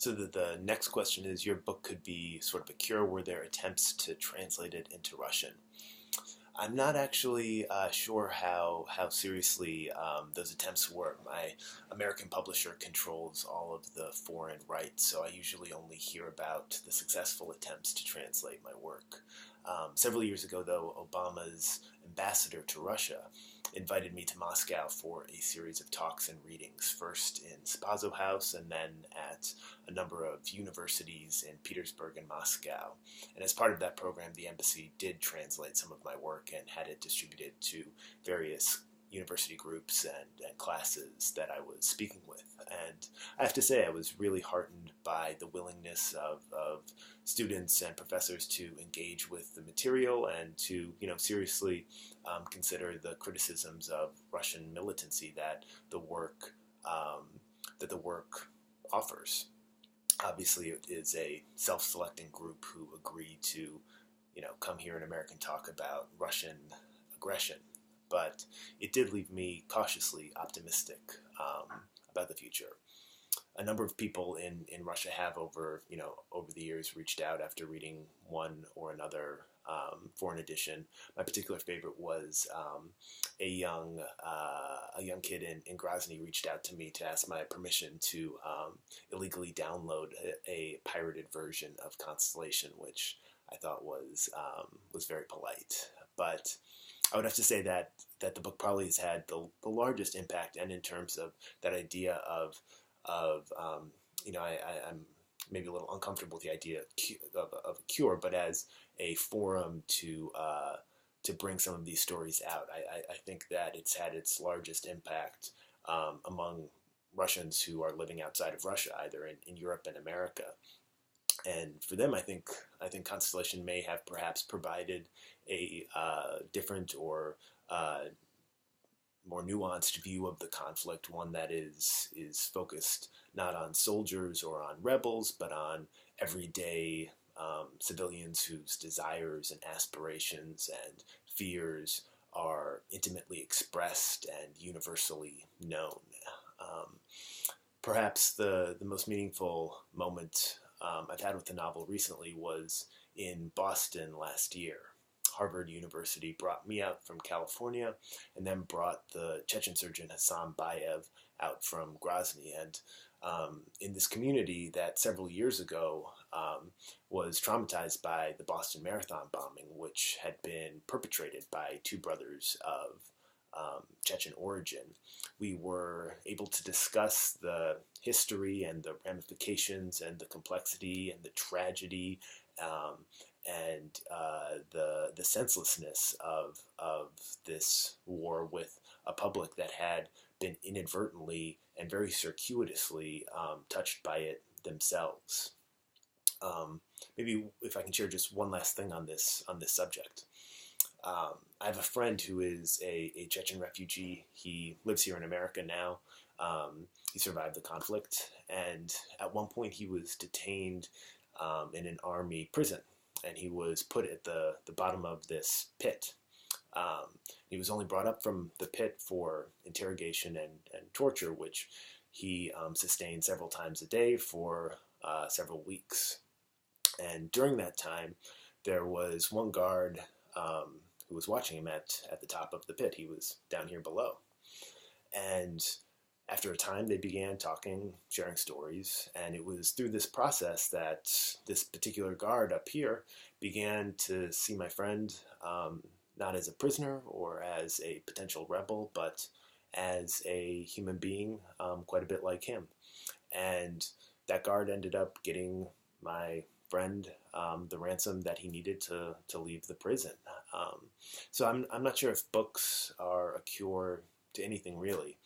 So the, the next question is your book could be sort of a cure. Were there attempts to translate it into Russian? I'm not actually uh, sure how how seriously um, those attempts were. My American publisher controls all of the foreign rights, so I usually only hear about the successful attempts to translate my work. Um, several years ago, though, Obama's ambassador to Russia invited me to Moscow for a series of talks and readings, first in Spaso House and then at a number of universities in Petersburg and Moscow. And as part of that program, the embassy did translate some of my work and had it distributed to various university groups and, and, classes that I was speaking with. And I have to say, I was really heartened by the willingness of, of students and professors to engage with the material and to, you know, seriously um, consider the criticisms of Russian militancy that the work um, that the work offers. Obviously, it is a self-selecting group who agree to, you know, come here in American talk about Russian aggression but it did leave me cautiously optimistic um, about the future. A number of people in, in Russia have over you know over the years reached out after reading one or another um, foreign edition. My particular favorite was um, a young uh, a young kid in, in Grozny reached out to me to ask my permission to um, illegally download a, a, pirated version of Constellation, which I thought was um, was very polite. But I would have to say that that the book probably has had the, the largest impact, and in terms of that idea of of um, you know I, am maybe a little uncomfortable with the idea of, of, a cure, but as a forum to uh, to bring some of these stories out, I, I, I think that it's had its largest impact um, among Russians who are living outside of Russia, either in, in Europe and America and for them, I think I think Constellation may have perhaps provided a uh, different or uh, more nuanced view of the conflict, one that is is focused not on soldiers or on rebels, but on everyday um, civilians whose desires and aspirations and fears are intimately expressed and universally known. Um, perhaps the the most meaningful moment um, I've had with the novel recently was in Boston last year. Harvard University brought me out from California and then brought the Chechen surgeon Hassan Bayev out from Grozny. And um, in this community that several years ago um, was traumatized by the Boston Marathon bombing, which had been perpetrated by two brothers of um, Chechen origin, we were able to discuss the history and the ramifications and the complexity and the tragedy um, and uh, the the senselessness of of this war with a public that had been inadvertently and very circuitously um, touched by it themselves. Um, maybe if I can share just one last thing on this on this subject. Um, I have a friend who is a, a, Chechen refugee. He lives here in America now. Um, he survived the conflict, and at one point he was detained um, in an army prison, and he was put at the, the bottom of this pit. Um, he was only brought up from the pit for interrogation and, and torture, which he um, sustained several times a day for uh, several weeks. And during that time, there was one guard um, who was watching him at, at the top of the pit. He was down here below. And after a time, they began talking, sharing stories, and it was through this process that this particular guard up here began to see my friend um, not as a prisoner or as a potential rebel, but as a human being, um, quite a bit like him. And that guard ended up getting my friend um, the ransom that he needed to, to leave the prison. Um, so I'm, I'm not sure if books are a cure to anything really,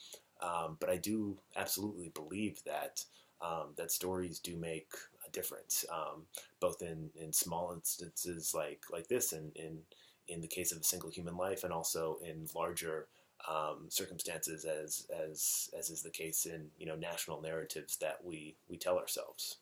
um, but I do absolutely believe that um, that stories do make a difference, um, both in, in small instances like like this, and in in the case of a single human life, and also in larger um, circumstances, as as as is the case in you know national narratives that we we tell ourselves.